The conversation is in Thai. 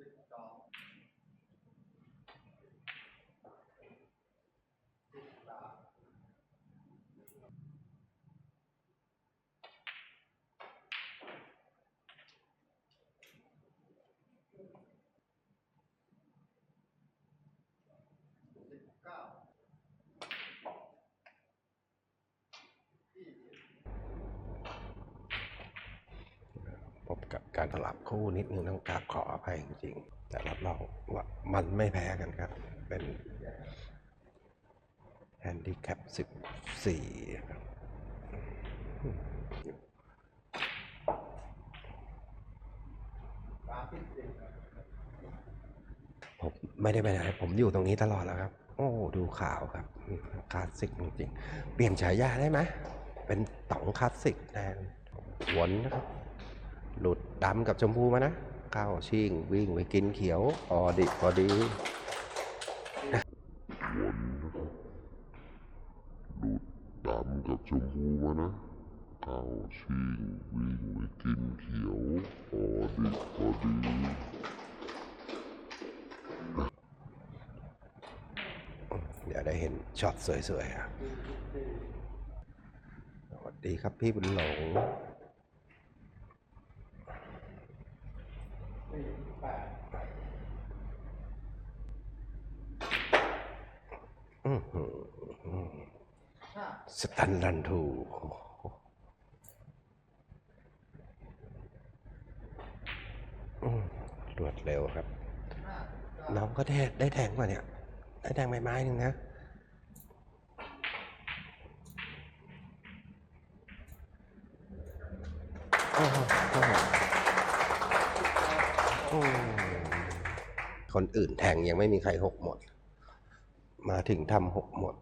frequent golf. การสลับคู่นิดนึงต้องกราบขออภัยจริงๆ แต่รับรองว่ามันไม่แพ้กันครับ เป็นแฮนดิแคป14ครับผมไม่ได้ไปไหนผมอยู่ตรงนี้ตลอดแล้วครับ โอ้ ดูข่าวครับคลาสสิกจริงๆ เปลี่ยนฉายาได้ไหมเป็นต๋องคลาสสิกแทนหวนนะครับ หลุดดำกับชมพูมานะก้าวชิงวิ่งไปกินเขียวพอดิพอดีดำกับชมพูมานะเก้าชิงวิ่งไปกินเขียวพอดีพอดีเดี๋ยวได้เห็นช็อตสวยๆครับสวัสดีครับพี่บุญหลง สตันรันทูรวดเร็วครับ น้องก็ได้ได้แทงกว่าเนี่ย ได้แทงไม้ไม้หนึ่งนะโอ้ คนอื่นแทงยังไม่มีใครหกหมด มาถึงทำหกหมด